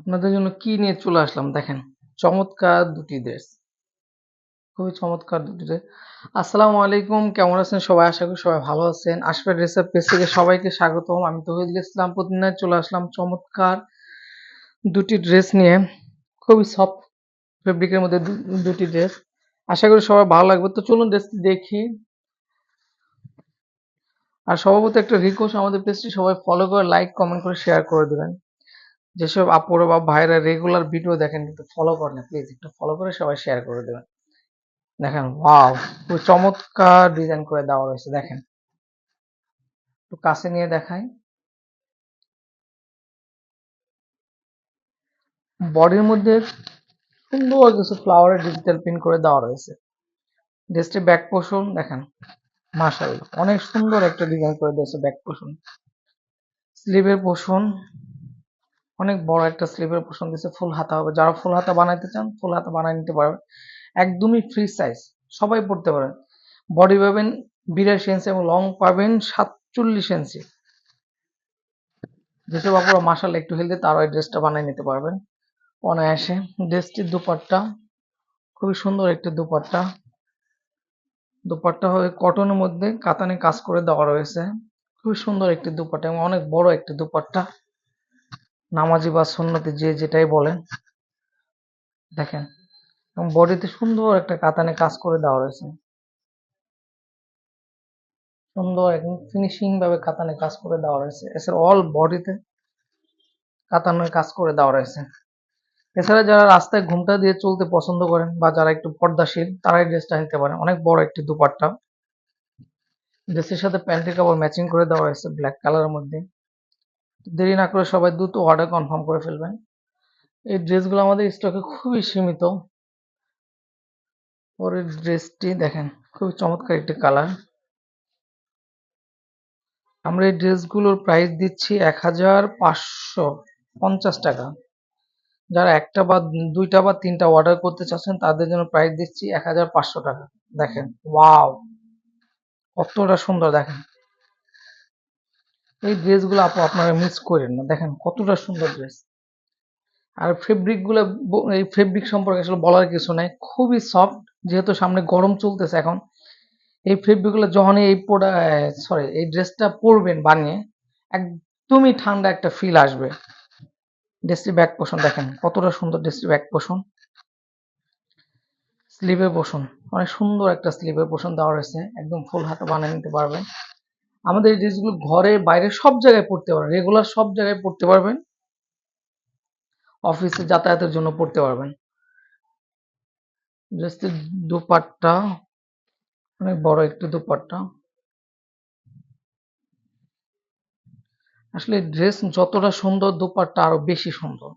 আপনাদের জন্য কি নিয়ে চলে আসলাম? দেখেন, চমৎকার দুটি ড্রেস খুবই চমৎকার দুটি ড্রেস আসসালামু আলাইকুম, কেমন আছেন? সবাই আশা করি সবাই ভালো আছেন। আশফা ড্রেসের পেজ থেকে সবাইকে স্বাগতম। আমি তহিদুল ইসলাম। প্রতিদিন চলে আসলাম চমৎকার দুটি ড্রেস নিয়ে। খুবই সফট ফেব্রিকের মধ্যে দুটি ড্রেস আশা করি সবাই ভালো লাগবে। তো চলুন ড্রেসটি দেখি। আর সর্বপ্রথম একটা রিকোয়েস্ট আমাদের পেজটি সবাই ফলো করে লাইক কমেন্ট করে শেয়ার করে দেবেন। যেসব আপুরা বা ভাইরা রেগুলার ভিডিও দেখেন, কিন্তু ফলো করেন প্লিজ একটু ফলো করে সবাই শেয়ার করে দেবেন। দেখেন ওয়াও খুব চমৎকার ডিজাইন করে দেওয়া রয়েছে দেখেন। একটু কাছে নিয়ে দেখাই। বডির মধ্যে সুন্দর কিছু ফ্লাওয়ারের ডিজিটাল প্রিন্ট করে দেওয়া রয়েছে। ড্রেসটি ব্যাক পোষণ দেখেন মার্শাল অনেক সুন্দর একটা ডিজাইন করে দিয়েছে ব্যাক পোষণ স্লিভের পোষণ অনেক বড় একটা স্লিভের পোষণ দিয়েছে ফুল হাতা হবে। যারা ফুল হাতা বানাইতে চান ফুল হাতা বানাই নিতে পারবেন। একদমই ফ্রি সাইজ সবাই পড়তে পারেন। বডি পাবেন বিরাশি ইঞ্চি এবং লং পাবেন সাতচল্লিশ ইঞ্চি যেসব আপনারা মাসাল একটু হেলদি তারা এই ড্রেসটা বানিয়ে নিতে পারবেন। অনায়াসে ড্রেসটির দুপাট্টা, খুবই সুন্দর একটি দুপাট্টা। দুপাট্টা হবে কটনের মধ্যে কাতানে কাজ করে দেওয়া রয়েছে। খুবই সুন্দর একটি দুপাট্টা এবং অনেক বড় একটি দুপাট্টা। নামাজি বা সুন্নতি যে যেটাই বলেন। দেখেন, এবং বডিতে সুন্দর একটা কাতানে কাজ করে দেওয়া রয়েছে। সুন্দর একদম ফিনিশিং ভাবে কাতানে কাজ করে দেওয়া রয়েছে। এছাড়া অল বডিতে কাতানের কাজ করে দেওয়া রয়েছে। এছাড়া যারা রাস্তায় ঘুমটা দিয়ে চলতে পছন্দ করেন বা যারা একটু পর্দাশীল তারা এই ড্রেসটা নিতে পারেন। অনেক বড় একটি দুপাট্টা। ড্রেসের সাথে প্যান্টের কাপড় ম্যাচিং করে দেওয়া হয়েছে ব্ল্যাক কালারের মধ্যে। দেরি না করে সবাই দ্রুত অর্ডার কনফার্ম করে ফেলবেন। এই ড্রেসগুলো আমাদের স্টকে খুবই সীমিত। পরের ড্রেসটি দেখেন, খুবই চমৎকার একটি কালার আমরা এই ড্রেসগুলোর প্রাইস দিচ্ছি এক হাজার পাঁচশো পঞ্চাশ টাকা। যারা একটা বা দুইটা বা তিনটা অর্ডার করতে চাচ্ছেন, তাদের জন্য প্রাইস দিচ্ছি এক হাজার পাঁচশো টাকা। দেখেন ওয়াও কতটা সুন্দর, দেখেন। এই ড্রেসগুলো আপু আপনারা মিস করেন না। দেখেন কতটা সুন্দর ড্রেস আর ফেব্রিকগুলো এই ফেব্রিক সম্পর্কে আসলে বলার কিছু নাই। খুবই সফট যেহেতু সামনে গরম চলতেছে এখন। এই ফেব্রিকগুলো যখনই এই পোড়া সরি এই ড্রেসটা পরবেন বানিয়ে, একদমই ঠান্ডা একটা ফিল আসবে। ড্রেসটি ব্যাক পোষণ দেখেন, কতটা সুন্দর ড্রেসটি ব্যাক পোষণ স্লিভের পোষণ অনেক সুন্দর একটা স্লিভের পোষণ দেওয়া রয়েছে। একদম ফুল হাতে বানিয়ে নিতে পারবেন। আমাদের এই ড্রেসগুলো ঘরে, বাইরে সব জায়গায় পড়তে পারবেন। রেগুলার সব জায়গায় পড়তে পারবেন। অফিসে যাতায়াতের জন্য পড়তে পারবেন। ড্রেসটির দুপাট্টা, অনেক বড় একটি দুপাট্টা। আসলে ড্রেস যতটা সুন্দর, দুপাট্টা আরও বেশি সুন্দর।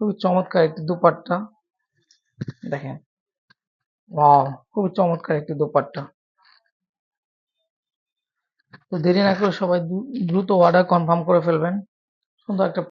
খুবই চমৎকার একটি দুপাট্টা। দেখেন। খুবই চমৎকার একটি দুপাট্টা। তো দেরি না করে সবাই দ্রু- দ্রুত অর্ডার কনফার্ম করে ফেলবেন। সুন্দর একটা